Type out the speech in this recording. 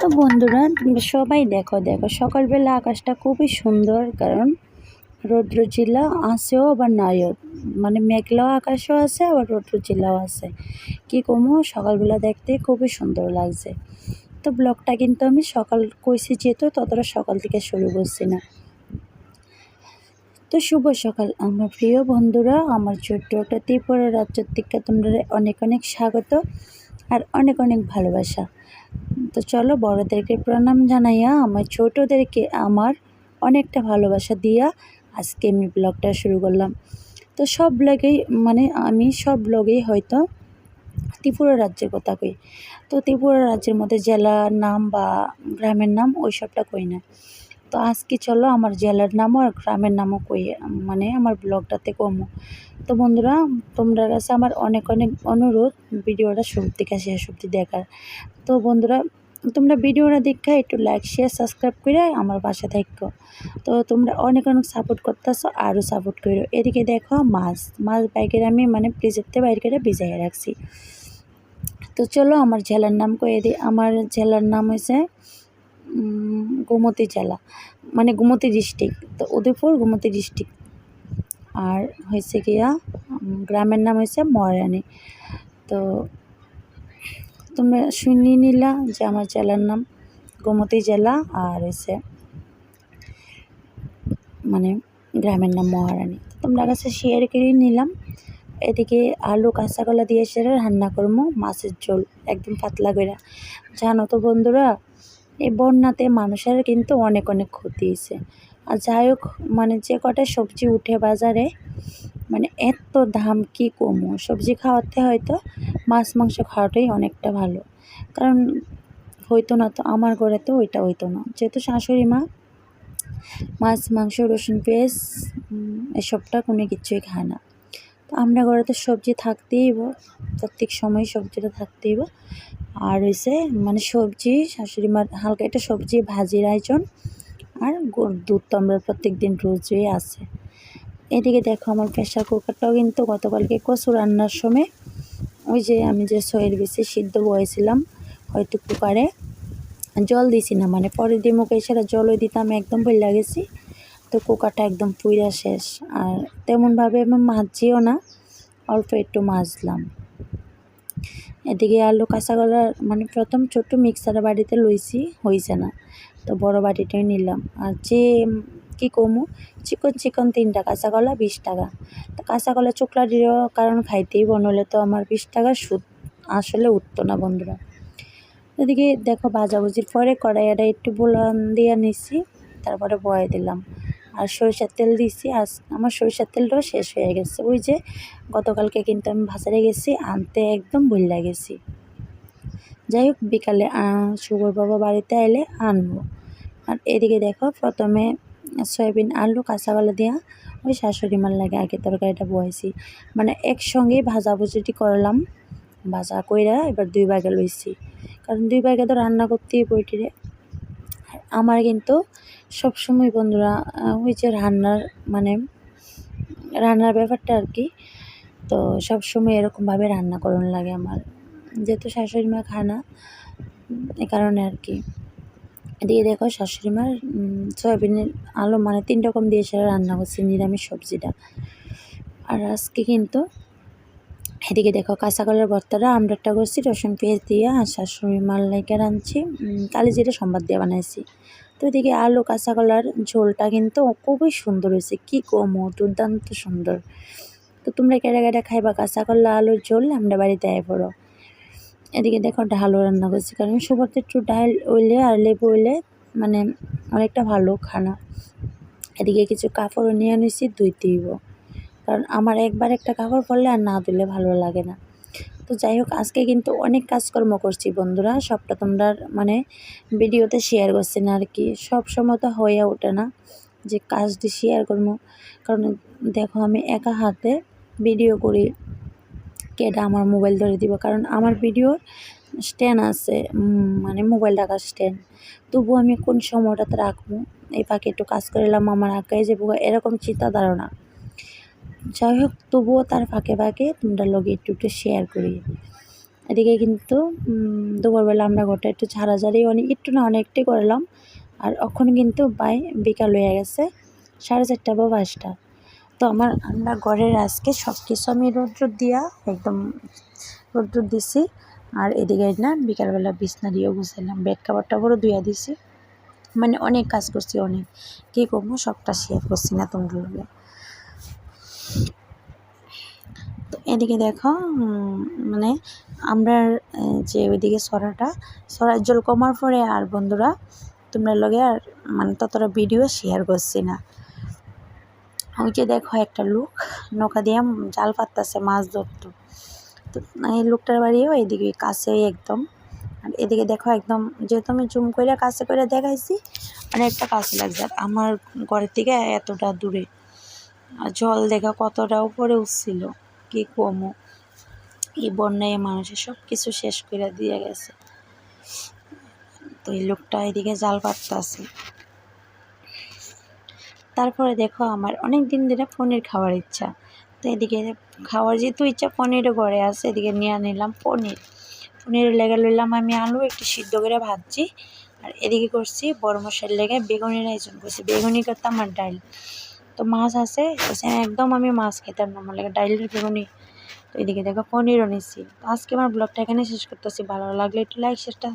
তো বন্ধুরা, তোমরা সবাই দেখো দেখো, সকালবেলা আকাশটা খুবই সুন্দর, কারণ রৌদ্র জেলা আছেও, আবার নাইও। মানে মেঘলাও আকাশও আছে, আবার রৌদ্র জেলাও আছে। কি কমো, সকালবেলা দেখতে খুবই সুন্দর লাগছে। তো ব্লগটা কিন্তু আমি সকাল কইছি যেহেতু, ততটা সকাল থেকে শুরু করছি না। তো শুভ সকাল, আমার প্রিয় বন্ধুরা, আমার ছোট্ট একটা ত্রিপুরা রাজ্যের থেকে তোমরা অনেক অনেক স্বাগত। আর অনেক অনেক ভালোবাসা। তো চলো বড়দেরকে প্রণাম জানাইয়া, আমার ছোটোদেরকে আমার অনেকটা ভালোবাসা দিয়া আজকে আমি ব্লগটা শুরু করলাম। তো সব ব্লগেই মানে আমি সব ব্লগেই হয়তো ত্রিপুরা রাজ্যের কথা কই। তো ত্রিপুরা রাজ্যের মধ্যে জেলার নাম বা গ্রামের নাম ওই সবটা কই না। তো আজকে চলো আমার জেলার নামও আর গ্রামের নামও কই মানে আমার ব্লগটাতে কমো। তো বন্ধুরা, তোমরা কাছে আমার অনেক অনেক অনুরোধ, ভিডিওটা শুরু থেকে শেষ অবধি দেখার। তো বন্ধুরা, তোমরা ভিডিওটা দেখে, একটু লাইক শেয়ার সাবস্ক্রাইব করে আমার বাসা থাকো। তো তোমরা অনেক অনেক সাপোর্ট করতেছো, আরও সাপোর্ট করো এদিকে দেখো মাছ মাছ বাইকের আমি মানে ফ্রিজেরতে বাইরে করে ভিজাই রাখছি। তো চলো আমার জেলার নাম কয়ে দিই। আমার জেলার নাম হয়েছে গোমতী জেলা। মানে গোমতী ডিস্ট্রিক্ট তো উদয়পুর, গোমতী ডিস্ট্রিক্ট আর হয়েছে গিয়া গ্রামের নাম হয়েছে মহারানী তো তোমরা শুনিয়ে নিলা যে আমার জেলার নাম গোমতী জেলা আর হয়েছে মানে গ্রামের নাম মহারানী তোমরা কাছে শেয়ার করে নিলাম। এদিকে আলু, কাঁচা কলা দিয়ে সেটা রান্না করব মাছের ঝোল একদম পাতলা করে জানো তো বন্ধুরা এই বন্যাতে মানুষের কিন্তু অনেক অনেক ক্ষতি হয়েছে। আর যাই হোক মানে যে কটা সবজি উঠে বাজারে মানে এত দাম কি কমো? সবজি খাওয়াতে হয়তো মাছ, মাংস খাওয়াটাই অনেকটা ভালো। কারণ হইতো না তো আমার ঘরে তো ওইটা হইতো না। যেহেতু শাশুড়ি মা, মাছ, মাংস, রসুন পেঁয়াজ এসবটা কোনো কিছুই খায় না। তো আমরা ঘরে তো সবজি থাকতেই প্রত্যেক সময় সবজিটা থাকতেই আর হয়েছে মানে সবজি, শাশুড়ি মার হালকা একটা সবজি, ভাজির আয়োজন, আর দুধ তো আমরা প্রত্যেক দিন রোজই আছে। এদিকে দেখো আমার প্রেশার কুকারটাও কিন্তু গতকালকে কচু রান্নার সময়, ওই যে আমি যে সয়ের বেশি সিদ্ধ বয়েছিলাম, হয়তো কুকারে, জল দিছি না মানে পরের দিন মুখে সেটা জলও দিতাম, একদম বই লাগেছি তো কুকারটা একদম পুইরা শেষ। আর তেমনভাবে আমি মাজছিও না, অল্প একটু মাজলাম। এদিকে আলু কাঁচাগলার মানে প্রথম ছোট্ট মিক্সার বাড়িতে লইছি হয়েছে না। তো বড় বাটিটাই নিলাম। আর যে কি কমু, চিকন চিকন তিনটা, কাঁচা কলা বিশ টাকা। তো কাঁচা কলা চোকলা দিয়েও কারণ খাইতেই বনলে তো আমার বিশ টাকা সুদ আসলে উঠতো না বন্ধুরা। এদিকে দেখো ভাজাভুজির পরে কড়াইয়াটা একটু বোলান দিয়ে নিছি, তারপরে বয়ে দিলাম। আর সরিষার তেল দিছি আজ আমার সরিষার তেলটাও শেষ হয়ে গেছে। ওই যে গতকালকে কিন্তু আমি বাজারে গেছি, আনতে একদম ভুল গেছি। যাই হোক, বিকালে শুভর বাবা বাড়িতে এলে আনব। আর এদিকে দেখো, প্রথমে সয়াবিন আলু কাঁচাকলা দিয়া ওই শাশুড়ি মার লাগে আগে তরকারিটা বয়েছি। মানে একসঙ্গেই ভাজাভুজিটি করলাম। ভাজা কইরা এবার দুই ভাগে লইছি। কারণ দুই ভাগে তো রান্না করতেই বইটিরে আমার কিন্তু সবসময় বন্ধুরা ওই যে রান্নার মানে রান্নার ব্যাপারটা আর কি, তো সবসময় এরকমভাবে রান্না করানো লাগে আমার। যেহেতু শাশুড়ি মা খায় না এ কারণে আর কি। দিয়ে দেখো শাশুড়ি মার সয়াবিনের আলু মানে তিন রকম দিয়ে সেটা রান্না করছি, নিরামিষ সবজিটা। আর আজকে কিন্তু এদিকে দেখো কাঁচা কলার ভর্তাটা আমরা একটা করছি, রসুন পেঁয়াজ দিয়ে, আর শাশুড়ি মাল লাইকে রাঁধছি। কালি জিরে সম্বাদ দিয়ে বানাইছি। তো এদিকে আলু, কাঁচা কলার ঝোলটা কিন্তু খুবই সুন্দর হয়েছে। কী কমো, দুর্দান্ত সুন্দর। তো তোমরা কেটে কেটে খাইবা কাঁচা কলা, আলুর ঝোল, আমরা বাড়িতে আয় পড়ো। এদিকে দেখো ডালও রান্না করছি, কারণ সুবর্তে একটু ডাল, ওইলে আর লেবু ওইলে মানে অনেকটা ভালো খানা। এদিকে কিছু কাপড়ও নিয়ে নিয়েছি দুই দিব। কারণ আমার একবার একটা কাপড় পরলে আর না দিলে ভালো লাগে না। তো যাই হোক, আজকে কিন্তু অনেক কাজকর্ম করছি বন্ধুরা, সবটা তোমরা মানে ভিডিওতে শেয়ার করছি না আর কি। সব সময় তো হয়ে ওঠে না যে কাজটি শেয়ার করব। কারণ দেখো, আমি একা হাতে ভিডিও করি কেটা আমার মোবাইল ধরে দিব। কারণ আমার ভিডিওর স্ট্যান্ড আছে মানে মোবাইল রাখার স্ট্যান্ড তবু আমি কোন সময়টাতে রাখব? এই পাখি একটু কাজ করিলাম আমার আঁকায় যে এরকম চিন্তা ধারণা যাই হোক, তবুও তার ফাঁকে ফাঁকে তোমরা লগে একটু একটু শেয়ার করি। এদিকে কিন্তু দুপুরবেলা আমরা ঘরটা একটু ঝাড়াঝাড়ি অনেক একটু না অনেকটাই করলাম। আর এখন কিন্তু বাই বিকাল হয়ে গেছে, সাড়ে চারটা বা পাঁচটা। তো আমার আমরা ঘরের আজকে সব কিছু আমি রৌদ্র দিয়া একদম রৌদ্র দিছি। আর এদিকে না বিকালবেলা বিছনা দিয়েও গুছাইলাম, বেড কাপড় টাপড়ও ধুইয়া দিছি। মানে অনেক কাজ করছি অনেক। কী করব? সবটা শেয়ার করছি না তোমরা তো এদিকে দেখো মানে আমরা যে ওইদিকে সরাটা সরার জল কমার পরে আর বন্ধুরা, তোমরা লগে আর মানে ততটা ভিডিও শেয়ার করছি না। ওই যে দেখো একটা লোক, নৌকা দিয়ে জাল পাততেছে, মাছ ধরতো। তো এই লোকটার বাড়িও এদিকে কাছে একদম। আর এদিকে দেখো একদম, যেহেতু আমি জুম করে কাছে করে দেখাইছি অনেকটা কাছে লাগছে। আমার ঘরের থেকে এতটা দূরে। আর জল দেখা কতটা উপরে উঠছিল, কি কমো। এই বন্যায় মানুষের সব কিছু শেষ করে দিয়ে গেছে। তো এই লোকটা এদিকে জাল পাততেছে। তারপরে দেখো আমার অনেক দিন ধরে পনির খাওয়ার ইচ্ছা। তো এদিকে খাওয়ার যেহেতু ইচ্ছা, পনিরও ঘরে আছে। এদিকে নিয়ে নিলাম পনির। পনিরের লেগে লইলাম আমি আলু, একটু সিদ্ধ করে ভাজছি। আর এদিকে করছি বড় মশার লেগে বেগুনের আয়োজন করছি বেগুনি করতাম আর ডাল। তো মাছ আছে একদম আমি মাছ খেতাম না। আমার লেগে ডাইলের বেগুনি তো এদিকে দেখো, পনিরও নিচ্ছি। তো আজকে আমার ব্লগটা এখানে শেষ করতেছি। ভালো লাগলে একটু লাইক শেয়ারটা